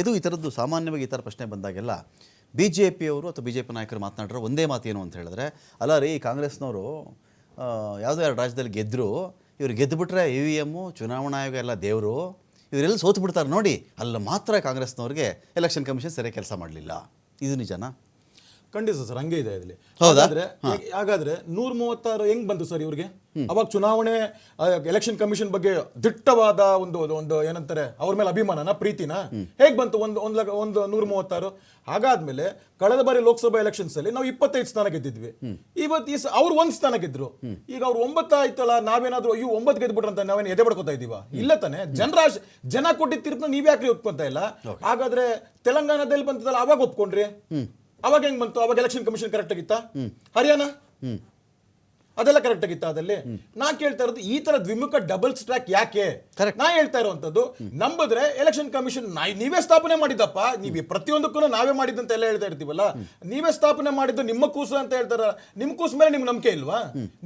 ಇದು ಈ ಥರದ್ದು ಸಾಮಾನ್ಯವಾಗಿ ಈ ಥರ ಪ್ರಶ್ನೆ ಬಂದಾಗೆಲ್ಲ ಬಿ ಜೆ ಪಿಯವರು ಅಥವಾ ಬಿ ಜೆ ಪಿ ನಾಯಕರು ಮಾತನಾಡಿರೋ ಒಂದೇ ಮಾತು ಏನು ಅಂತ ಹೇಳಿದ್ರೆ, ಅಲ್ಲ ರೀ ಕಾಂಗ್ರೆಸ್ನವರು ಯಾವುದೋ ಎರಡು ರಾಜ್ಯದಲ್ಲಿ ಗೆದ್ದರು ಇವ್ರು ಗೆದ್ದುಬಿಟ್ರೆ ಇ ವಿ ಎಮ್ಮು ಚುನಾವಣಾ ಆಯೋಗ ಎಲ್ಲ ದೇವರು, ಇವರೆಲ್ಲ ಸೋತು ಬಿಡ್ತಾರೆ ನೋಡಿ, ಅಲ್ಲ ಮಾತ್ರ ಕಾಂಗ್ರೆಸ್ನವ್ರಿಗೆ ಎಲೆಕ್ಷನ್ ಕಮಿಷನ್ ಸರಿಯಾಗಿ ಕೆಲಸ ಮಾಡಲಿಲ್ಲ. ಇದು ನಿಜನಾ? ಖಂಡಿತ ಸರ್ ಹಂಗೆ ಇದೆ ಇಲ್ಲಿ? ಹಾಗಾದ್ರೆ ಹಾಗಾದ್ರೆ ನೂರ ಮೂವತ್ತಾರು ಹೆಂಗ್ ಬಂತು ಸರ್ ಇವ್ರಿಗೆ? ಅವಾಗ ಚುನಾವಣೆ ಎಲೆಕ್ಷನ್ ಕಮಿಷನ್ ಬಗ್ಗೆ ದಿಟ್ಟವಾದ ಒಂದು ಒಂದು ಏನಂತಾರೆ ಅವ್ರ ಮೇಲೆ ಅಭಿಮಾನನ ಪ್ರೀತಿನ? ಹೇಗ್ ಬಂತು ಒಂದು ಒಂದು ಒಂದು ನೂರ ಮೂವತ್ತಾರು ಹಾಗಾದ್ಮೇಲೆ ಕಳೆದ ಬಾರಿ ಲೋಕಸಭಾ ಎಲೆಕ್ಷನ್ಸ್ ಅಲ್ಲಿ ನಾವು ಇಪ್ಪತ್ತೈದು ಸ್ಥಾನ ಗೆದ್ದಿದ್ವಿ. ಇವತ್ತು ಈ ಅವ್ರು ಒಂದ್ ಸ್ಥಾನ ಗೆದ್ರು. ಈಗ ಅವ್ರು ಒಂಬತ್ತು ಆಯ್ತಲ್ಲ ನಾವೇನಾದ್ರೂ ಅಯ್ಯೋ ಒಂಬತ್ತು ಗೆದ್ಬಿಟ್ರ ಅಂತ ನಾವೇನು ಎದೆ ಬಡ್ಕೋತಾ ಇದೀವ ಇಲ್ಲ ತಾನೆ. ಜನರ ಜನ ಕೊಟ್ಟಿದ್ದ ತೀರ್ಪನ್ನ ನೀವ್ಯಾಕ್ರಿ ಒಪ್ಕೊಂತ ಇಲ್ಲ? ಹಾಗಾದ್ರೆ ತೆಲಂಗಾಣದಲ್ಲಿ ಬಂತದಲ್ಲ ಅವಾಗ ಒಪ್ಕೊಂಡ್ರಿ? ಅವಾಗ ಹೆಂಗ್ ಬಂತು? ಅವಾಗ ಎಲೆಕ್ಷನ್ ಕಮಿಷನ್ ಕರೆಕ್ಟ್ ಆಗಿತ್ತಾ? ಹರಿಯಾಣ? ಅದೆಲ್ಲ ಕರೆಕ್ಟ್ ಆಗಿತ್ತು ಅದಲ್ಲಿ ನಾ ಕೇಳ್ತಾ ಇರೋದು ಈ ತರ ದ್ವಿಮುಖ ಡಬಲ್ ಸ್ಟ್ರಾಕ್ ಯಾಕೆ. ನಾ ಹೇಳ್ತಾ ಇರುವಂತದ್ದು ನಂಬಿದ್ರೆ ಎಲೆಕ್ಷನ್ ಕಮಿಷನ್ ನೀವೇ ಸ್ಥಾಪನೆ ಮಾಡಿದಪ್ಪ ನೀವು ಪ್ರತಿಯೊಂದಕ್ಕೂ ನಾವೇ ಮಾಡಿದ್ದಂತ ಎಲ್ಲ ಹೇಳ್ತಾ ಇರ್ತೀವಲ್ಲ. ನೀವೇ ಸ್ಥಾಪನೆ ಮಾಡಿದ್ದು ನಿಮ್ಮ ಕೂಸು ಅಂತ ಹೇಳ್ತಾರ. ನಿಮ್ ಕೂಸು ಮೇಲೆ ನಿಮ್ಗೆ ನಂಬಿಕೆ ಇಲ್ವಾ?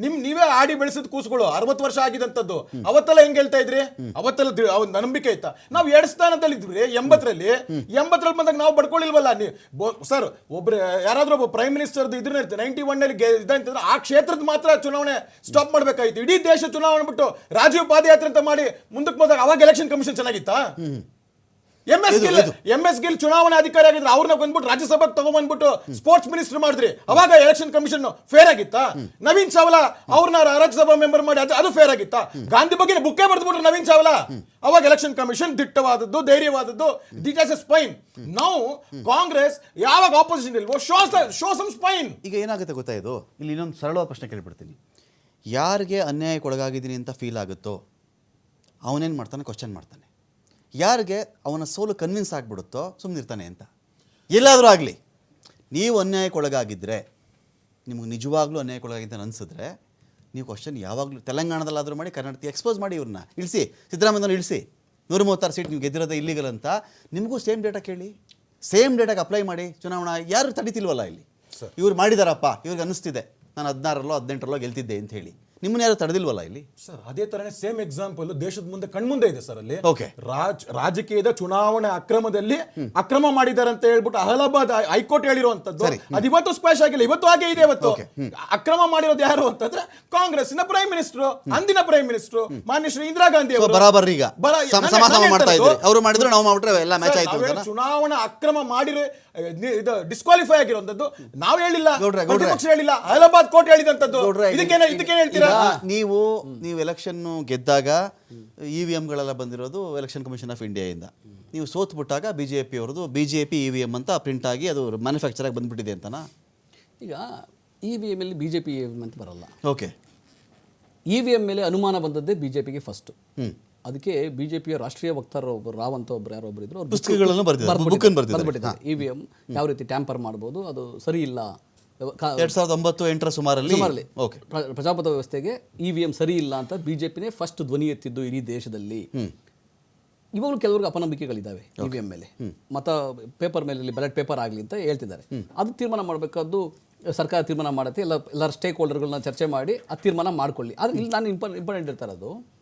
ನಿಮ್ ನೀವೇ ಆಡಿ ಬೆಳೆಸಿದ ಕೂಸುಗಳು ಅರವತ್ತು ವರ್ಷ ಆಗಿದಂತದ್ದು. ಅವತ್ತೆಲ್ಲ ಹೆಂಗ್ ಹೇಳ್ತಾ ಇದ್ರಿ? ಅವತ್ತೆಲ್ಲ ನಂಬಿಕೆ ಆಯ್ತಾ ನಾವು ಎರಡ್ ಸ್ಥಾನದಲ್ಲಿ ಇದ್ವಿ ಎಂಬತ್ತರಲ್ಲಿ. ಎಂಬತ್ತರಲ್ಲಿ ಬಂದಾಗ ನಾವು ಪಡ್ಕೊಳ್ಳಿಲ್ವಲ್ಲ ನೀವು ಸರ್ ಒಬ್ರು ಯಾರಾದ್ರೂ ಒಬ್ಬ ಪ್ರೈಮ್ ಮಿನಿಸ್ಟರ್ ಇದ್ರೆ ನೈಂಟಿ ಒನ್ನಲ್ಲಿ ಇದಂತಂದ್ರೆ ಆ ಕ್ಷೇತ್ರದ ಮಾತ್ರ ಚುನಾವಣೆ ಸ್ಟಾಪ್ ಮಾಡಬೇಕಾಯಿತು? ಇಡೀ ದೇಶ ಚುನಾವಣೆ ಬಿಟ್ಟು ರಾಜೀವ್ ಪಾದಯಾತ್ರೆ ಅಂತ ಮಾಡಿ ಮುಂದಕ್ಕೆ ಹೋದಾಗ ಅವಾಗ election commission ಚೆನ್ನಾಗಿತ್ತಾ? M S Gill M S Gill ಚುನಾವಣಾ ಅಧಿಕಾರಿ ಆಗಿದ್ರೆ ಅವ್ರನ್ನ ಬಂದ್ಬಿಟ್ಟು ರಾಜ್ಯಸಭೆಗೆ ತಗೊಂಡ್ಬಂದ್ಬಿಟ್ಟು ಸ್ಪೋರ್ಟ್ಸ್ ಮಿನಿಸ್ಟರ್ ಮಾಡಿದ್ರಿ ಅವಾಗ ಎಲೆಕ್ಷನ್ ಕಮಿಷನ್ ಫೇರ್ ಆಗಿತ್ತಾ? ನವೀನ್ ಚಾವ್ಲಾ ಅವ್ರನ್ನ ರಾಜ್ಯಸಭಾ ಮೆಂಬರ್ ಮಾಡಿ ಅದು ಫೇರ್ ಆಗಿತ್ತಾ? ಗಾಂಧಿ ಬಗ್ಗೆ ಬುಕ್ಕೇ ಬರೆದ್ಬಿಟ್ರು ನವೀನ್ ಚಾವ್ಲಾ. ಅವಾಗ ಎಲೆಕ್ಷನ್ ಕಮಿಷನ್ ದಿಟ್ಟವಾದದ್ದು ಧೈರ್ಯವಾದದ್ದು. ದಿಟ್ ಆಸ್ ಎ ಸ್ಪೈನ್ ನಾವು ಕಾಂಗ್ರೆಸ್ ಯಾವಾಗ ಆಪೋಸಿಷನ್ ಇಲ್ವೋ ಶೋ ಶೋ ಸಮ್ ಸ್ಪೈನ್ ಈಗ ಏನಾಗುತ್ತೆ ಗೊತ್ತಾ ಇದು? ಇಲ್ಲಿ ಇನ್ನೊಂದು ಸರಳವಾದ ಪ್ರಶ್ನೆ ಕೇಳಿಬಿಡ್ತೀನಿ. ಯಾರಿಗೆ ಅನ್ಯಾಯಕ್ಕೊಳಗಾಗಿದ್ದೀನಿ ಅಂತ ಫೀಲ್ ಆಗುತ್ತೋ ಅವನೇನು ಮಾಡ್ತಾನೆ ಕ್ವಶನ್ ಮಾಡ್ತಾನೆ. ಯಾರಿಗೆ ಅವನ ಸೋಲು ಕನ್ವಿನ್ಸ್ ಆಗಿಬಿಡುತ್ತೋ ಸುಮ್ಮನಿರ್ತಾನೆ ಅಂತ. ಎಲ್ಲಾದರೂ ಆಗಲಿ ನೀವು ಅನ್ಯಾಯಕ್ಕೊಳಗಾಗಿದ್ದರೆ ನಿಮಗೆ ನಿಜವಾಗ್ಲೂ ಅನ್ಯಾಯಕ್ಕೊಳಗಾಗಿದ್ದ ಅನಿಸಿದ್ರೆ ನೀವು ಕ್ವಶನ್ ಯಾವಾಗಲೂ ತೆಲಂಗಾಣದಲ್ಲಾದರೂ ಮಾಡಿ ಕರ್ನಾಟಕ ಎಕ್ಸ್ಪೋಸ್ ಮಾಡಿ ಇವ್ರನ್ನ. ಇಳಿಸಿ ಸಿದ್ದರಾಮಯ್ಯನ ಇಳಿಸಿ. ನೂರ ಮೂವತ್ತಾರು ಸೀಟ್ ನೀವು ಗೆದ್ದಿರೋದೇ ಅಂತ ನಿಮಗೂ ಸೇಮ್ ಡೇಟಾ ಕೇಳಿ. ಸೇಮ್ ಡೇಟಾಗೆ ಅಪ್ಲೈ ಮಾಡಿ ಚುನಾವಣಾ ಯಾರು ತಡಿತಿಲ್ವಲ್ಲ ಇಲ್ಲಿ? ಇವ್ರು ಮಾಡಿದಾರಪ್ಪ ಇವ್ರಿಗೆ ಅನ್ನಿಸ್ತಿದೆ. ನಾನು ಹದಿನಾರಲ್ಲೋ ಹದಿನೆಂಟರಲ್ಲೋ ಗೆಲ್ತಿದ್ದೆ ಅಂತ ಹೇಳಿ. ನಿಮ್ಮನ್ನ ಯಾರು ತಡೆದಿಲ್ವಲ್ಲ ಇಲ್ಲಿ? ಸರ್ ಅದೇ ತರನೇ ಸೇಮ್ ಎಕ್ಸಾಂಪಲ್ ದೇಶದ ಮುಂದೆ ಕಣ್ಮುಂದೆ ಇದೆ ಸರ್ ಅಲ್ಲಿ. Okay. ರಾಜ್ ರಾಜಕೀಯದ ಚುನಾವಣೆ ಅಕ್ರಮದಲ್ಲಿ ಅಕ್ರಮ ಮಾಡಿದ್ದಾರೆ ಅಂತ ಹೇಳ್ಬಿಟ್ಟು ಅಹಲಾಬಾದ್ ಹೈ- ಹೈಕೋರ್ಟ್ ಹೇಳಿರುವಂತದ್ದು ಅದು ಇವತ್ತು ಸ್ಪ್ಲಾಶ್ ಆಗಿಲ್ಲ ಇವತ್ತು ಹಾಗೆ ಇದೆ ಇವತ್ತು. ಅಕ್ರಮ ಮಾಡಿರೋದು ಯಾರು ಅಂತಂದ್ರೆ ಕಾಂಗ್ರೆಸ್ನ ಪ್ರೈಮ್ ಮಿನಿಸ್ಟರ್ ಅಂದಿನ ಪ್ರೈಮ್ ಮಿನಿಸ್ಟರ್ ಮಾನ್ಯ ಶ್ರೀ ಇಂದಿರಾ ಗಾಂಧಿ ಅವರು. ಬರಾಬರ್ ಈಗ. ಬರ- ಸಮ ನಾನು- ಸಮ ನಾನು ಮಾಡ್ತಾ ಹೇಳ್ತಾ ಇದ್ರಿ ಇರೋದು- ಅವರು ಮಾಡಿದ್ರು ನಾವು ಮಾಡ್ಬಿಟ್ರೆ ಎಲ್ಲ ಮ್ಯಾಚ್ ಸರ್, ಆಯ್ತು ಅಂತ ಚುನಾವಣಾ ಅಕ್ರಮ ನಿ- ಇದು ಡಿಸ್ಕ್ವಾಲಿಫೈ ಆಗಿರುವಂತದ್ದು ನಾವು ಹೇಳಿಲ್ಲ ಗೌಡ್ರೆ, ಗೌಡ್ರೆ. ಪ್ರತಿಪಕ್ಷ ಹೇಳಿಲ್ಲ ಹೈದರಾಬಾದ್ ಕೋರ್ಟ್ ಹೇಳಿದಂತದ್ದು ಇದಕ್ಕೆ ಇದಕ್ಕೆ ಇದಕ್ಕೇನ ಇದಕ್ಕೇನು ಹೇಳ್ತೀರಾ? ಈಗ ನೀವು ನೀವು ಎಲೆಕ್ಷನ್ ಗೆದ್ದಾಗ ಇ ವಿ ಎಮ್ಗಳೆಲ್ಲ ಬಂದಿರೋದು ಎಲೆಕ್ಷನ್ ಕಮಿಷನ್ ಆಫ್ ಇಂಡಿಯಾಯಿಂದ. ನೀವು ಸೋತ್ಬಿಟ್ಟಾಗ ಬಿ ಜೆ ಪಿ ಅವ್ರದ್ದು B J P E V M ಅಂತ ಪ್ರಿಂಟ್ ಆಗಿ ಅದು ಮ್ಯಾನುಫ್ಯಾಕ್ಚರ್ ಆಗಿ ಬಂದ್ಬಿಟ್ಟಿದೆ ಅಂತನಾ? ಈಗ ಇ ವಿ ಎಂ ಅಲ್ಲಿ ಬಿ ಜೆ ಪಿ ಅಂತ ಬರಲ್ಲ. ಓಕೆ ಇ ವಿ ಎಂ ಮೇಲೆ ಅನುಮಾನ ಬಂದದ್ದೇ ಬಿ ಜೆ ಪಿಗೆ ಫಸ್ಟ್ ಹ್ಮ್. ಅದಕ್ಕೆ ಬಿಜೆಪಿಯ ರಾಷ್ಟ್ರೀಯ ವಕ್ತಾರ ಒಬ್ಬರು ರಾವ್ ಅಂತ ಒಬ್ರು ಯಾರೋ ಒಬ್ಬರು ಇದ್ರು ಪುಸ್ತಕಗಳನ್ನು ಬರೆದಿದ್ದಾರೆ. ಇ ವಿ ಎಂ ಯಾವ ರೀತಿ ಟ್ಯಾಂಪರ್ ಮಾಡ್ಬೋದು ಅದು ಸರಿ ಇಲ್ಲ. ಎರಡ್ ಸಾವಿರದ ಒಂಬತ್ತು ಎಂಟರ ಸುಮಾರಲ್ಲಿ ಸುಮಾರಲ್ಲಿ. ಓಕೆ. ಪ್ರ- ಪ್ರಜಾಪ್ರಭುತ್ವ ವ್ಯವಸ್ಥೆಗೆ ಇ ವಿ ಎಂ ಸರಿ ಇಲ್ಲ ಅಂತ ಬಿಜೆಪಿನೇ ಫಸ್ಟ್ ಧ್ವನಿ ಎತ್ತಿದ್ದು ಇಡೀ ದೇಶದಲ್ಲಿ. ಇವಾಗಲೂ ಕೆಲವ್ರಿಗೆ ಅಪನಂಬಿಕೆಗಳಿದ್ದಾವೆ ಇ ವಿ ಎಂ ಮೇಲೆ. ಮತ ಪೇಪರ್ ಮೇಲೆ ಬ್ಯಾಲೆಟ್ ಪೇಪರ್ ಆಗಲಿ ಅಂತ ಹೇಳ್ತಿದ್ದಾರೆ. ಅದು ತೀರ್ಮಾನ ಮಾಡಬೇಕಾದ್ದು ಸರ್ಕಾರ ತೀರ್ಮಾನ ಮಾಡುತ್ತೆ ಎಲ್ಲ ಎಲ್ಲ ಸ್ಟೇಕ್ ಹೋಲ್ಡರ್ಗಳನ್ನ ಚರ್ಚೆ ಮಾಡಿ ಆ ತೀರ್ಮಾನ ಮಾಡ್ಕೊಳ್ಳಿ. ಅದು ಇಲ್ಲಿ ನಾನು ಇಂಪಾರ್ ಇಂಪಾರ್ಟೆಂಟ್ ಇರ್ತಾರೆ ಇರೋದು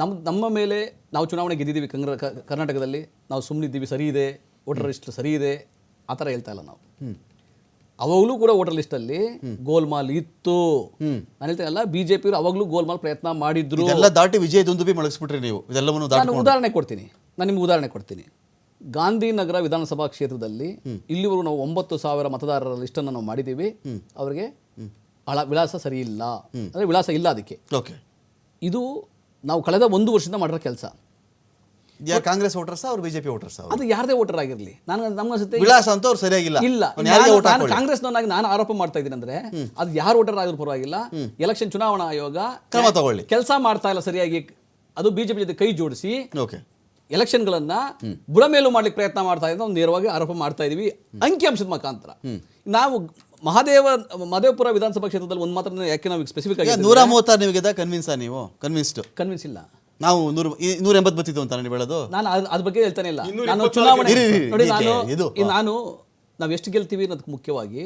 ನಮ್ಮ ನಮ್ಮ ಮೇಲೆ ನಾವು ಚುನಾವಣೆ ಗೆದ್ದಿದ್ದೀವಿ ಕಂಗ್ರ ಕರ್ನಾಟಕದಲ್ಲಿ ನಾವು ಸುಮ್ಮನಿದ್ದೀವಿ ಸರಿ ಇದೆ ವೋಟರ್ ಲಿಸ್ಟ್ ಸರಿ ಇದೆ ಆ ಥರ ಹೇಳ್ತಾ ಇಲ್ಲ ನಾವು. ಅವಾಗಲೂ ಕೂಡ ವೋಟರ್ ಲಿಸ್ಟಲ್ಲಿ ಗೋಲ್ಮಾಲ್ ಇತ್ತು. ನಾನು ಹೇಳ್ತೇನಲ್ಲ ಬಿ ಜೆ ಪಿ ಅವಾಗಲೂ ಗೋಲ್ಮಾಲ್ ಪ್ರಯತ್ನ ಮಾಡಿದ್ರು. ಎಲ್ಲ ದಾಟಿ ವಿಜಯ ದುಂದುಬಿ ಮಲಗಿಸ್ಬಿಟ್ರಿ ನೀವು ಇದೆಲ್ಲವನ್ನು ನಾನು ಉದಾಹರಣೆ ಕೊಡ್ತೀನಿ ನಾನು ನಿಮ್ಗೆ ಉದಾಹರಣೆ ಕೊಡ್ತೀನಿ. ಗಾಂಧಿನಗರ ವಿಧಾನಸಭಾ ಕ್ಷೇತ್ರದಲ್ಲಿ ಇಲ್ಲಿವರೆಗೂ ನಾವು ಒಂಬತ್ತು ಸಾವಿರ ಮತದಾರರ ಲಿಸ್ಟನ್ನು ನಾವು ಮಾಡಿದ್ದೀವಿ. ಅವರಿಗೆ ಅಳ ವಿಳಾಸ ಸರಿ ಇಲ್ಲ. ಅಂದರೆ ವಿಳಾಸ ಇಲ್ಲ ಅದಕ್ಕೆ. ಓಕೆ. ಇದು ನಾವು ಕಳೆದ ಒಂದು ವರ್ಷದಿಂದ ಮಾಡಿರೋ ಕೆಲಸ. ಯಾ ಕಾಂಗ್ರೆಸ್ ವೋಟರ್ಸ್ ಅವ್ರು ಬಿಜೆಪಿ ವೋಟರ್ಸ್ ಅದು ಯಾರದೇ ವೋಟರ್ ಆಗಿರಲಿ. ನಾನು ನಮ್ಮ ಅನ್ಸುತ್ತೆ ವಿಳಾಸ ಅಂತ ಅವ್ರು ಸರಿಯಾಗಿಲ್ಲ. ಇಲ್ಲ. ನಾನು-. ಕಾಂಗ್ರೆಸ್ನವನಾಗಿ ನಾನು ಆರೋಪ ಮಾಡ್ತಾ ಇದ್ದೀನಿ ಅಂದ್ರೆ ಅದು ಯಾರು ವೋಟರ್ ಆಗಿರೋ ಪರವಾಗಿಲ್ಲ. ಎಲೆಕ್ಷನ್ ಚುನಾವಣಾ ಆಯೋಗ ಕ್ರಮ ತಗೊಳ್ಳಿ. ಕೆಲಸ ಮಾಡ್ತಾ ಇಲ್ಲ ಸರಿಯಾಗಿ. ಅದು ಬಿಜೆಪಿ ಜೊತೆ ಕೈ ಜೋಡಿಸಿ ಓಕೆ. ಎಲೆಕ್ಷನ್ಗಳನ್ನ ಬುಡಮೇಲು ಮಾಡ್ಲಿಕ್ಕೆ ಪ್ರಯತ್ನ ಮಾಡ್ತಾ ಇದ್ದ ನಾವು ನೇರವಾಗಿ ಆರೋಪ ಮಾಡ್ತಾ ಇದೀವಿ. ಅಂಕಿಅಂಶದ ಮುಖಾಂತರ. ನಾವು ಮಹಾದೇವ ಮಹದೇವಪುರ ವಿಧಾನಸಭಾ ಕ್ಷೇತ್ರದಲ್ಲಿ ಒಂದು ಮಾತ್ರ ಯಾಕೆ ನಾವು ಸ್ಪೆಸಿಫಿಕ್ ಆಗಿ ನೂರ ಮೂವತ್ತಾರು ನಿಮಗೆ ಕನ್ವಿನ್ಸ್ ಕನ್ವಿನ್ಸಾ ನೀವು? ಕನ್ವಿನ್ಸ್ಡ್ ಕನ್ವಿನ್ಸ್ ಇಲ್ಲ. ನಾವು ನೂರು ನೂರ ಎಂಬತ್ತು ಬತ್ತಿದ್ದು ಅಂತ ನೀವು ಹೇಳೋದು? ನಾನು ಅದ್- ಅದ್ರ ಬಗ್ಗೆ ಹೇಳ್ತಾನೆ ಇಲ್ಲ. ನಾನು ಚುನಾವಣೆ ನೋಡಿ ನಾನು ಇದು, ನಾನು ನಾವು ಎಷ್ಟು ಗೆಲ್ತೀವಿ ಅನ್ನೋದಕ್ಕೆ ಮುಖ್ಯವಾಗಿ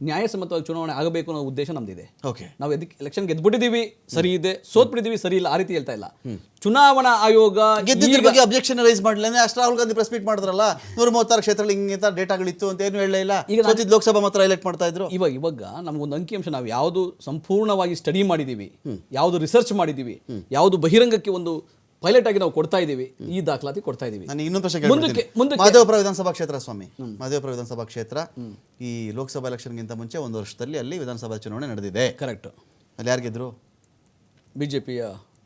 ನ್ಯಾಯಸಮ್ಮತವಾಗಿ ಚುನಾವಣೆ ಆಗಬೇಕು ಅನ್ನೋ ಉದ್ದೇಶ ನಮ್ದಿದೆ. ಓಕೆ ನಾವು ಎದಕ್ಕೆ ಎಲೆಕ್ಷನ್ ಗೆದ್ಬಿಟ್ಟಿದೀವಿ ಸರಿ ಇದೆ ಸೋತ್ ಬಿಟ್ಟಿದೀವಿ ಸರಿ ಇಲ್ಲ ಆ ರೀತಿ ಹೇಳ್ತಾ ಇಲ್ಲ. ಚುನಾವಣಾ ಆಯೋಗ ಗೆದ್ದಿದ್ರ ಬಗ್ಗೆ ಅಬ್ಜೆಕ್ಷನ್ ರೈಸ್ ಮಾಡಲಿಲ್ಲ ಅಷ್ಟು ರಾಹುಲ್ ಗಾಂಧಿ ಪ್ರೆಸ್ ಮೀಟ್ ಮಾಡಿದ್ರಲ್ಲ ನೂರ ಮೂವತ್ತಾರು ಕ್ಷೇತ್ರದಲ್ಲಿ ಹಿಂಗೆ ಡೇಟಾಗಳಿತ್ತು ಅಂತ ಏನು ಹೇಳಲೇ ಇಲ್ಲ. ಈಗ ನಾನು- ಲೋಕಸಭಾ ಮಾತ್ರ ಎಲೆಕ್ಟ್ ಮಾಡ್ತಾ ಇದ್ರು. ಇವಾಗ ಇವಾಗ ನಮಗೊಂದು ಅಂಕಿಅಂಶ ನಾವು ಯಾವುದು ಸಂಪೂರ್ಣವಾಗಿ ಸ್ಟಡಿ ಮಾಡಿದ್ದೀವಿ ಯಾವುದು ರಿಸರ್ಚ್ ಮಾಡಿದ್ದೀವಿ ಯಾವುದು ಬಹಿರಂಗಕ್ಕೆ ಒಂದು ಪೈಲಟ್ ಆಗಿ ನಾವು ಕೊಡ್ತಾ ಇದ್ದೀವಿ ಈ ದಾಖಲಾತಿ ಕೊಡ್ತಾ ಇದ್ದೀವಿ. ನಾನು ಇನ್ನೊಂದು ಪ್ರಶ್ನೆ ಮುಂದಕ್ಕೆ ಮಹದೇವಪುರ ವಿಧಾನಸಭಾ ಕ್ಷೇತ್ರ ಸ್ವಾಮಿ. ಮಾದೇವಪುರ ವಿಧಾನಸಭಾ ಕ್ಷೇತ್ರ ಈ ಲೋಕಸಭಾ ಎಲೆಕ್ಷನ್ಗಿಂತ ಮುಂಚೆ ಒಂದು ವರ್ಷದಲ್ಲಿ ಅಲ್ಲಿ ವಿಧಾನಸಭಾ ಚುನಾವಣೆ ನಡೆದಿದೆ. ಕರೆಕ್ಟ್ ಅಲ್ಲಿ ಯಾರು ಗೆದ್ರು? ಬಿಜೆಪಿಯ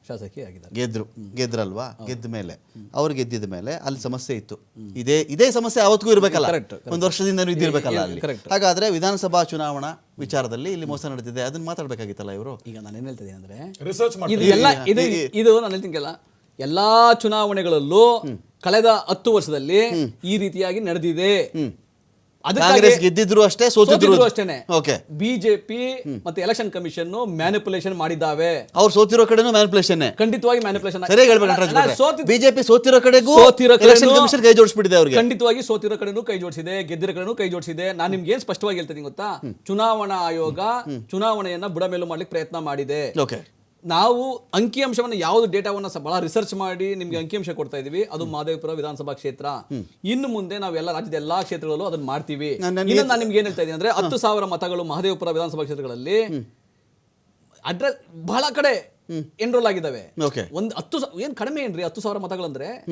ಶಾಸಕಿ ಆಗಿದ್ದಾರೆ. ಗೆದ್ರು. ಗೆದ್ರಲ್ವಾ? ಗೆದ್ದ ಮೇಲೆ. ಅವ್ರು ಗೆದ್ದಿದ ಮೇಲೆ ಅಲ್ಲಿ ಸಮಸ್ಯೆ ಇತ್ತು. ಇದೇ ಇದೇ ಸಮಸ್ಯೆ ಅವತ್ತಿಗೂ ಇರಬೇಕಲ್ಲ. ಒಂದು ವರ್ಷದಿಂದ ಇದ್ದಿರ್ಬೇಕಲ್ಲ ಅಲ್ಲಿ. ಹಾಗಾದ್ರೆ ವಿಧಾನಸಭಾ ಚುನಾವಣಾ ವಿಚಾರದಲ್ಲಿ ಇಲ್ಲಿ ಮೋಸ ನಡೆದಿದೆ. ಅದನ್ನ ಮಾತಾಡ್ಬೇಕಾಗಿತ್ತಲ್ಲ ಇವರು? ಈಗ ನಾನು ಏನ್ ಹೇಳ್ತಿದ್ದೀನಿ ಅಂದ್ರೆ ಇದು ನಾನು ಹೇಳ್ತೀನಿ ಎಲ್ಲಾ ಚುನಾವಣೆಗಳಲ್ಲೂ ಕಳೆದ ಹತ್ತು ವರ್ಷದಲ್ಲಿ ಈ ರೀತಿಯಾಗಿ ನಡೆದಿದೆ. ಕಾಂಗ್ರೆಸ್ ಗೆದ್ದಿದ್ರು ಅಷ್ಟೇ ಸೋತಿದ್ರು ಅಷ್ಟೇನೆ. ಬಿಜೆಪಿ ಮತ್ತೆ ಎಲೆಕ್ಷನ್ ಕಮಿಷನ್ ಮ್ಯಾನಿಪುಲೇಷನ್ ಮಾಡಿದ್ದಾವೆ. ಅವ್ರು ಸೋತಿರೋ ಕಡೆನೂ ಮ್ಯಾನಿಪುಲೇಷನ್ ಖಂಡಿತವಾಗಿ ಮ್ಯಾನಿಪುಲೇಷನ್ ಸರಿ ಹೇಳ್ಬೇಕು ಬಿಜೆಪಿ ಸೋತಿರೋ ಕಡೆಗೂ ಸೋತಿರೋ ಎಲೆಕ್ಷನ್ ಕಮಿಷನ್ ಕೈ ಜೋಡಿಸ್ಬಿಟ್ಟಿದೆ ಅವ್ರಿಗೆ. ಖಂಡಿತವಾಗಿ ಸೋತಿರೋ ಕಡೆನೂ ಕೈ ಜೋಡಿಸಿದೆ ಗೆದ್ದಿರೋ ಕಡೆನೂ ಕೈ ಜೋಡಿಸಿದೆ. ನಾನು ನಿಮ್ಗೆ ಏನ್ ಸ್ಪಷ್ಟವಾಗಿ ಹೇಳ್ತೀನಿ ಗೊತ್ತಾ? ಚುನಾವಣಾ ಆಯೋಗ ಚುನಾವಣೆಯನ್ನ ಬುಡಮೇಲು ಮಾಡ್ಲಿಕ್ಕೆ ಪ್ರಯತ್ನ ಮಾಡಿದೆ. ನಾವು ಅಂಕಿಅಂಶವನ್ನು ಯಾವ್ದು ಡೇಟಾವನ್ನ ಬಹಳ ರಿಸರ್ಚ್ ಮಾಡಿ ನಿಮ್ಗೆ ಅಂಕಿಅಂಶ ಕೊಡ್ತಾ ಇದೀವಿ. ಅದು ಮಾದೇವಪುರ ವಿಧಾನಸಭಾ ಕ್ಷೇತ್ರ. ಇನ್ನು ಮುಂದೆ ನಾವು ಎಲ್ಲ ರಾಜ್ಯದ ಎಲ್ಲಾ ಕ್ಷೇತ್ರಗಳಲ್ಲೂ ಅದನ್ನ ಮಾಡ್ತೀವಿ. ನಾನ್- ನಿಮ್ಗೆ ಏನ್ ಹೇಳ್ತಾ ಇದ್ದೀನಿ ಅಂದ್ರೆ ಹತ್ತು ಸಾವಿರ ಮತಗಳು ಮಹದೇವಪುರ ವಿಧಾನಸಭಾ ಕ್ಷೇತ್ರಗಳಲ್ಲಿ ಅಡ್ರೆಸ್ ಬಹಳ ಕಡೆ ಎನ್ರೋಲ್ ಆಗಿದ್ದಾವೆ. ಒಂದು ಹತ್ತು ಏನ್ ಕಡಿಮೆ ಏನ್ರಿ? ಹತ್ತು ಸಾವಿರ ಮತಗಳಂದ್ರೆ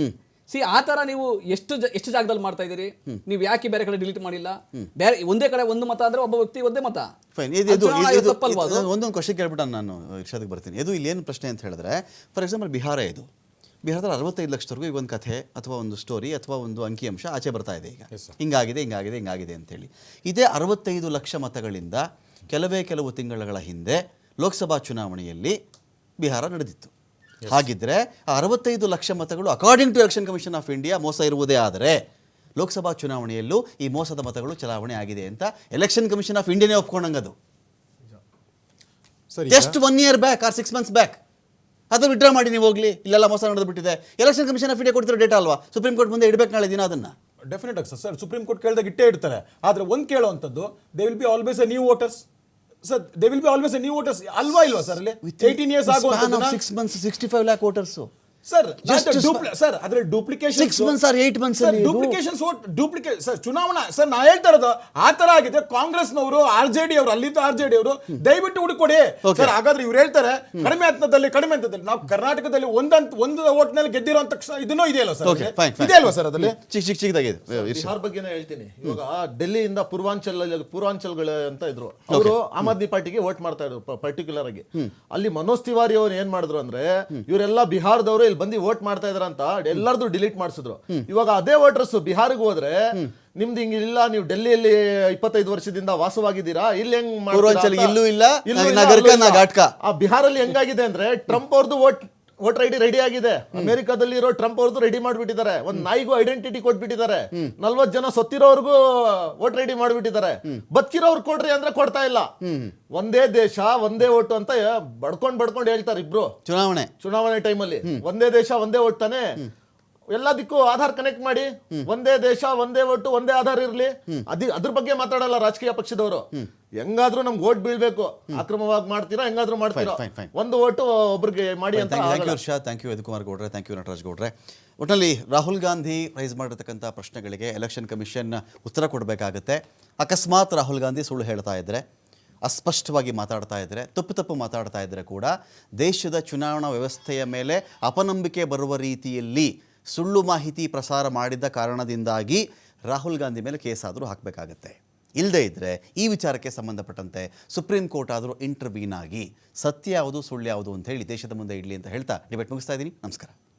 ಸಿ ಆ ಥರ ನೀವು ಎಷ್ಟು ಜ- ಎಷ್ಟು ಜಾಗದಲ್ಲಿ ಮಾಡ್ತಾ ಇದೀರಿ ನೀವು ಯಾಕೆ ಬೇರೆ ಕಡೆ ಡಿಲೀಟ್ ಮಾಡಿಲ್ಲ? ಬೇರೆ ಒಂದೇ ಕಡೆ ಒಂದು ಮತ ಅಂದ್ರೆ ಒಬ್ಬ ವ್ಯಕ್ತಿ ಒಂದೇ ಮತ. ಫೈನ್ ಇದು ಅದು ಇದು ಚುನಾವಣಾ ಇದು ಆಯೋಗ ತಪ್ಪಲ್ವಾ ಅದು? ಇದು ಒಂದೊಂದು ಕ್ವಶನ್ ಕೇಳ್ಬಿಟ್ಟು ನಾನು ಇರ್ಷಾದಿಗೆ ಬರ್ತೀನಿ. ಇದು ಇಲ್ಲಿ ಏನು ಪ್ರಶ್ನೆ ಅಂತ ಹೇಳಿದ್ರೆ ಫಾರ್ ಎಕ್ಸಾಂಪಲ್ ಬಿಹಾರ ಇದು. ಬಿಹಾರದಲ್ಲಿ ಅರವತ್ತೈದು ಲಕ್ಷದವರೆಗೂ ಈಗ ಒಂದು ಕಥೆ ಅಥವಾ ಒಂದು ಸ್ಟೋರಿ ಅಥವಾ ಒಂದು ಅಂಕಿಅಂಶ ಆಚೆ ಬರ್ತಾ ಇದೆ ಈಗ. ಹಿಂಗಾಗಿದೆ ಹಿಂಗಾಗಿದೆ ಹಿಂಗಾಗಿದೆ ಅಂತೇಳಿ. ಇದೇ ಅರವತ್ತೈದು ಲಕ್ಷ ಮತಗಳಿಂದ ಕೆಲವೇ ಕೆಲವು ತಿಂಗಳುಗಳ ಹಿಂದೆ ಲೋಕಸಭಾ ಚುನಾವಣೆಯಲ್ಲಿ ಬಿಹಾರ ನಡೆದಿತ್ತು. ಹಾಗಿದ್ರೆ ಆ ಅರವತ್ತೈದು ಲಕ್ಷ ಮತಗಳು according to election commission of India ಮೋಸ ಇರುವುದೇ ಆದರೆ ಲೋಕಸಭಾ ಚುನಾವಣೆಯಲ್ಲೂ ಈ ಮೋಸದ ಮತಗಳು ಚಲಾವಣೆ ಆಗಿದೆ ಅಂತ ಎಲೆಕ್ಷನ್ ಕಮಿಷನ್ ಆಫ್ ಇಂಡಿಯಾನೇ ಒಪ್ಕೊಂಡಂಗದು ಸರಿ just one year back or six months back ಅದು ವಿಡ್ರಾ ಮಾಡಿ ನೀವು ಹೋಗ್ಲಿ ಇಲ್ಲೆಲ್ಲ ಮೋಸ ನಡೆದು ಬಿಟ್ಟಿದೆ. ಎಲೆಕ್ಷನ್ ಕಮಿಷನ್ ಆಫ್ ಇಂಡಿಯಾ ಕೊಡ್ತಿರೋ ಡೇಟಾ ಅಲ್ವಾ? ಸುಪ್ರೀಂ ಕೋರ್ಟ್ ಮುಂದೆ ಇಡಬೇಕು ನಾಳೆ ದಿನ ಅದನ್ನ. ಡೆಫಿನೆಟ್ ಆಗಿ ಸರ್ ಸುಪ್ರೀಂ ಕೋರ್ಟ್ ಕೇಳಿದಾಗ ಇಟ್ಟೇ ಇಡ್ತಾರೆ. ಆದ್ರೆ ಒಂದ್ ಕೇಳುವಂಥದ್ದು they will be always a new voters sir they will be always new voters ಅಲ್ವಾ ಇಲ್ವಾ ಸರ್ ಅಲ್ಲಿ ಏಯ್ಟೀನ್ ಇಯರ್ಸ್ ಆಗುವ six months sixty five lakh voters sir sir ಅದ್ರಲ್ಲಿ duplication six months or eight months sir duplication duplicate sir ಚುನಾವಣಾ sir ನಾ ಹೇಳ್ತಾ ಇರೋದು ಆ ತರ ಆಗಿದೆ. ಕಾಂಗ್ರೆಸ್ನವರು ಆರ್ ಜೆ ಡಿ ಅವರು ಅಲ್ಲಿದ್ದ ಆರ್ ಜೆ ಡಿ ಅವರು ದಯವಿಟ್ಟು ಹುಡುಕೊಡಿ. ಸರ್ ಹಾಗಾದ್ರೆ ಇವ್ರು ಹೇಳ್ತಾರೆ ಕಡಿಮೆ ಹಂತದಲ್ಲಿ ಕಡಿಮೆ ಹಂತದಲ್ಲಿ. ನಾವು ಕರ್ನಾಟಕದಲ್ಲಿ ಒಂದಂತ ಒಂದು ಓಟ್ನಲ್ಲಿ ಗೆದ್ದಿರೋ ತಕ್ಷಣ ಇದನ್ನೂ ಇದೆಯಲ್ಲ ಸರ್ ಇದೆ ಅಲ್ವಾ ಸರ್ ಅದಲ್ಲಿ ಚಿಕ್ಕ ಚಿಕ್ಕ ಚಿಕ್ಕದಾಗಿದೆ ಬಿಹಾರ್ ಬಗ್ಗೆನೇ ಹೇಳ್ತೀನಿ. ಇವಾಗ ಡೆಲ್ಲಿಯಿಂದ ಪೂರ್ವಾಂಚಲ್ ಪೂರ್ವಾಂಚಲ್ಗಳು ಅಂತ ಇದ್ರು. ಅವರು ಆಮ್ ಆದ್ಮಿ ಪಾರ್ಟಿಗೆ ವೋಟ್ ಮಾಡ್ತಾ ಇದ್ರು ಪರ್ಟಿಕ್ಯುಲರ್ ಆಗಿ. ಅಲ್ಲಿ ಮನೋಜ್ ತಿವಾರಿ ಅವ್ರು ಏನ್ ಮಾಡಿದ್ರು ಅಂದ್ರೆ ಇವರೆಲ್ಲ ಬಿಹಾರದವರು ಇಲ್ಲಿ ಬಂದು ವೋಟ್ ಮಾಡ್ತಾ ಇದ್ರ ಅಂತ ಎಲ್ಲರದು ಡಿಲೀಟ್ ಮಾಡಿಸಿದ್ರು. ಇವಾಗ ಅದೇ ವೋಟರ್ಸ್ ಬಿಹಾರಿಗೆ ಹೋದ್ರೆ ನಿಮ್ದು ಹಿಂಗ ಇಲ್ಲ ನೀವು ಡೆಲ್ಲಿಯಲ್ಲಿ ಇಪ್ಪತ್ತೈದು ವರ್ಷದಿಂದ ವಾಸವಾಗಿದ್ದೀರಾ ಇಲ್ಲಿ ಹೆಂಗ್ ಇಲ್ಲೂ ಇಲ್ಲ. ಆ ಬಿಹಾರಲ್ಲಿ ಹೆಂಗಾಗಿದೆ ಅಂದ್ರೆ ಟ್ರಂಪ್ ಅವ್ರದ್ದು ವೋಟ್ ವೋಟರ್ ಐಡಿ ರೆಡಿ ಆಗಿದೆ. ಅಮೆರಿಕಾದಲ್ಲಿ ಇರೋ ಟ್ರಂಪ್ ಅವ್ರದ್ದು ರೆಡಿ ಮಾಡಿಬಿಟ್ಟಿದ್ದಾರೆ. ಒಂದ್ ನಾಯಿಗೂ ಐಡೆಂಟಿಟಿ ಕೊಟ್ಬಿಟ್ಟಿದ್ದಾರೆ. ನಲ್ವತ್ ಜನ ಸತ್ತಿರೋರ್ಗೂ ವೋಟರ್ ಐಡಿ ಮಾಡಿಬಿಟ್ಟಿದ್ದಾರೆ. ಬದುಕಿರೋರು ಕೊಡ್ರಿ ಅಂದ್ರೆ ಕೊಡ್ತಾ ಇಲ್ಲ. ಒಂದೇ ದೇಶ ಒಂದೇ ಓಟು ಅಂತ ಬಡ್ಕೊಂಡ್ ಬಡ್ಕೊಂಡ್ ಹೇಳ್ತಾರೆ ಇಬ್ರು. ಚುನಾವಣೆ. ಚುನಾವಣೆ ಟೈಮಲ್ಲಿ ಒಂದೇ ದೇಶ ಒಂದೇ ಓಟ್ ತಾನೆ? ಎಲ್ಲದಕ್ಕೂ ಆಧಾರ್ ಕನೆಕ್ಟ್ ಮಾಡಿ ಒಂದೇ ದೇಶ ಒಂದೇ ಒಟ್ಟು ಒಂದೇ ಆಧಾರ್ ಇರಲಿ. ಅದಿ ಅದ್ರ ಬಗ್ಗೆ ಮಾತಾಡಲ್ಲ ರಾಜಕೀಯ ಪಕ್ಷದವರು. ಹೆಂಗಾದ್ರೂ ನಮ್ಗೆ ಓಟ್ ಬೀಳ್ಬೇಕು. ಅಕ್ರಮವಾಗಿ ಮಾಡ್ತೀರಾ ಹೆಂಗಾದ್ರೂ ಮಾಡ್ತೀರಾ. ಒಂದು ಓಟು ಒಬ್ರಿಗೆ ಮಾಡಿ ಅಂತ ಥ್ಯಾಂಕ್ ಯು ಆಗಲ್ಲ. ಹರ್ಷ. ಥ್ಯಾಂಕ್ ಯು ಯದುಕುಮಾರ್ ಗೌಡ್ರೆ. ಥ್ಯಾಂಕ್ ಯು ನಟರಾಜ್ ಗೌಡ್ರೆ. ಒಟ್ಟಲ್ಲಿ ರಾಹುಲ್ ಗಾಂಧಿ ರೈಸ್ ಮಾಡಿರ್ತಕ್ಕಂಥ ಪ್ರಶ್ನೆಗಳಿಗೆ ಎಲೆಕ್ಷನ್ ಕಮಿಷನ್ ಉತ್ತರ ಕೊಡಬೇಕಾಗತ್ತೆ. ಅಕಸ್ಮಾತ್ ರಾಹುಲ್ ಗಾಂಧಿ ಸುಳ್ಳು ಹೇಳ್ತಾ ಇದ್ದರೆ ಅಸ್ಪಷ್ಟವಾಗಿ ಮಾತಾಡ್ತಾ ಇದ್ದರೆ ತಪ್ಪು ತಪ್ಪು ಮಾತಾಡ್ತಾ ಇದ್ದರೆ ಕೂಡ ದೇಶದ ಚುನಾವಣಾ ವ್ಯವಸ್ಥೆಯ ಮೇಲೆ ಅಪನಂಬಿಕೆ ಬರುವ ರೀತಿಯಲ್ಲಿ ಸುಳ್ಳು ಮಾಹಿತಿ ಪ್ರಸಾರ ಮಾಡಿದ್ದ ಕಾರಣದಿಂದಾಗಿ ರಾಹುಲ್ ಗಾಂಧಿ ಮೇಲೆ ಕೇಸ್ ಆದರೂ ಹಾಕಬೇಕಾಗತ್ತೆ. ಇಲ್ಲದೇ ಇದ್ದರೆ ಈ ವಿಚಾರಕ್ಕೆ ಸಂಬಂಧಪಟ್ಟಂತೆ ಸುಪ್ರೀಂ ಕೋರ್ಟ್ ಆದರೂ ಇಂಟರ್ವೀನ್ ಆಗಿ ಸತ್ಯ ಯಾವುದು, ಸುಳ್ಳು ಯಾವುದು ಅಂತ ಹೇಳಿ ದೇಶದ ಮುಂದೆ ಇಡಲಿ ಅಂತ ಹೇಳ್ತಾ ಡಿಬೇಟ್ ಮುಗಿಸ್ತಾ ಇದ್ದೀನಿ. ನಮಸ್ಕಾರ.